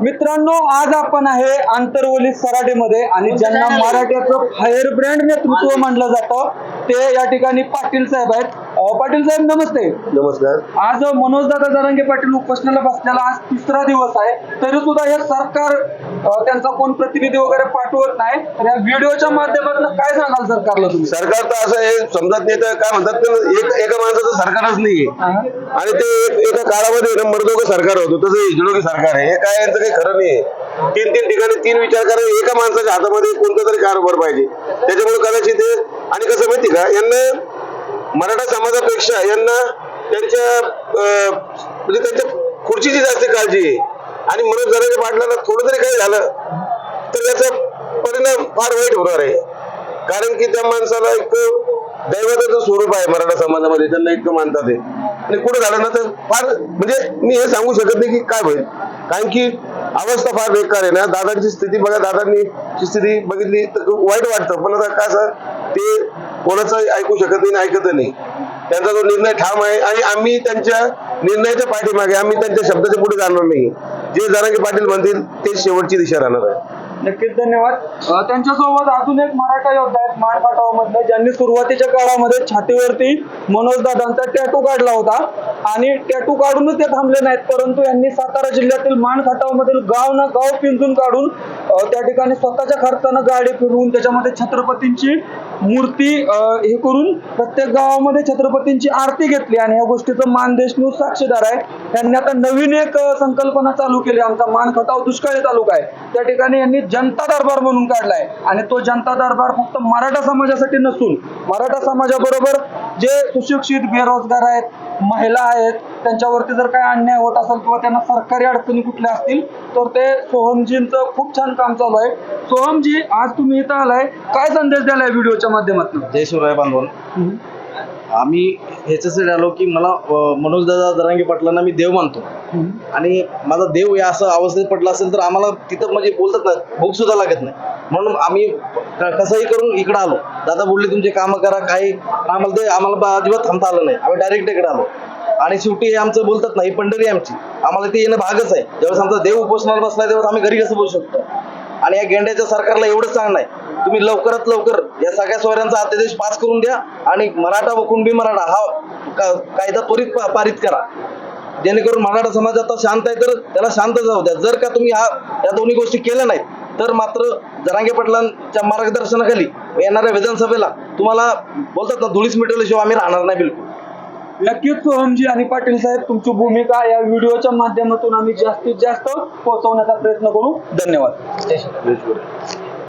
मित्रांनो आज आपण आहे आंतरवली सराटीमध्ये आणि ज्यांना मराठ्याचं फायर ब्रँड नेतृत्व मानलं जातं ते या ठिकाणी पाटील साहेब आहेत. पाटील साहेब नमस्ते. नमस्कार. आज मनोजदादा जरांगे पाटील उपोषणाला बसलेला आज तिसरा दिवस आहे. तरी सुद्धा हे सरकार त्यांचा कोण प्रतिनिधी वगैरे पाठवत नाही. तर या व्हिडिओच्या माध्यमातून काय सांगाल सरकारला तुम्ही? सरकार तर असं हे समजत नाही तर काय म्हणतात एक एका माणसाचं सरकारच नाहीये? आणि ते एक- काळामध्ये ना मर्दोग सरकार होतं. तसं हिजडोगी सरकार आहे. हे काय यांचं काही खरं नाही तीन तीन ठिकाणी तीन विचार करा एका माणसाच्या हातामध्ये कोणता तरी कारभार पाहिजे. त्याच्यामुळे कदाचित आणि कसं माहिती का यांना मराठा समाजापेक्षा यांना त्यांच्या अं, म्हणजे त्यांच्या खुर्चीची जास्त काळजी आहे. आणि मनोज जरांगे पाटलाला थोडं जरी काही झालं तर त्याचा परिणाम फार वाईट होणार आहे. कारण की त्या माणसाला एक दैवताचं स्वरूप आहे मराठा समाजामध्ये त्यांना इतकं मानतात ते. आणि कुठं झालं ना तर फार म्हणजे मी हे सांगू शकत नाही की काय होईल. कारण की अवस्था फार बेकार आहे ना. दादांची स्थिती बघा दादांनी ची स्थिती बघितली तर वाईट वाटतं. पण आता काय सर ते कोणाचं ऐकू शकत नाही ऐकत नाही. त्यांचा जो निर्णय ठाम आहे आणि आम्ही त्यांच्या निर्णयाच्या पाठीमागे आम्ही त्यांच्या शब्दाच्या पुढे जाणार नाही. जे जरांगे पाटील म्हणतील ते शेवटची दिशा राहणार आहे. नक्कीच धन्यवाद. त्यांच्यासोबत अजून एक मराठा योद्धा आहेत माणपाटावामधले ज्यांनी सुरुवातीच्या काळामध्ये छातीवरती मनोज दादांचा टॅटू काढला होता. आणि टॅटू काढूनच ते थांबले नाहीत परंतु यांनी सातारा जिल्ह्यातील माणखाटावमधील गाव ना गाव पिंजून काढून त्या ठिकाणी स्वतःच्या खर्चानं गाडी फिरवून त्याच्यामध्ये छत्रपतींची मूर्ती हे करून प्रत्येक गावामध्ये छत्रपतींची आरती घेतली. आणि या गोष्टीचं मानदेश न्यूज साक्षीदार आहे. त्यांनी आता नवीन एक संकल्पना चालू केली. आमचा मानखटाव दुष्काळी तालुका आहे. त्या ठिकाणी यांनी जनता दरबार म्हणून काढलाय. आणि तो जनता दरबार फक्त मराठा समाजासाठी नसून मराठा समाजाबरोबर जे सुशिक्षित बेरोजगार आहेत महिला आहेत त्यांच्यावरती जर काही अन्याय होत असेल किंवा त्यांना सरकारी अडचणी कुठल्या असतील तर ते सोहमजींचं खूप छान काम चालू आहे. सोहमजी आज तुम्ही इथं आलाय. काय संदेश द्यालाय व्हिडिओच्या माध्यमातून? जय शिवराय बांधवन. आम्ही ह्याच्यासाठी आलो की मला मनोजदादा दरांगे पाटलांना मी देव मानतो. आणि माझा देव या असं अवस्थेत पडला असेल तर आम्हाला तिथं म्हणजे बोलतात ना भूक सुद्धा लागत नाही. म्हणून आम्ही कसंही करून इकडं आलो. दादा बोलले तुमचे कामं करा काही आम्हाला ते आम्हाला अजिबात थांबता आलं नाही. आम्ही डायरेक्ट इकडे आलो. आणि शेवटी हे आमचं बोलतात ना ही पंढरी आमची. आम्हाला ते येणं भागच आहे. ज्यावेळेस आमचा देव उपोषणाला बसलाय त्यावेळेस आम्ही घरी कसं बोलू शकतो? आणि या गेंड्याच्या सरकारला एवढंच सांगणं आहे तुम्ही लवकरात लवकर या सगळ्या सोयऱ्यांचा अध्यादेश पास करून द्या आणि मराठा व कुणबी मराठा हा का- कायदा त्वरित पारित करा. जेणेकरून मराठा समाज आता शांत आहे तर त्याला शांत जाऊ द्या. जर का तुम्ही हा या दोन्ही गोष्टी केल्या नाहीत तर मात्र जरांगे पाटलांच्या मार्गदर्शनाखाली येणाऱ्या विधानसभेला तुम्हाला बोलतात ना धुळीस मिटवल्याशिवाय आम्ही राहणार नाही बिलकुल. नक्कीच सोहमजी आणि पाटील साहेब तुमची भूमिका या व्हिडिओच्या माध्यमातून आम्ही जास्तीत जास्त पोहोचवण्याचा प्रयत्न करू. धन्यवाद. जय शिवराय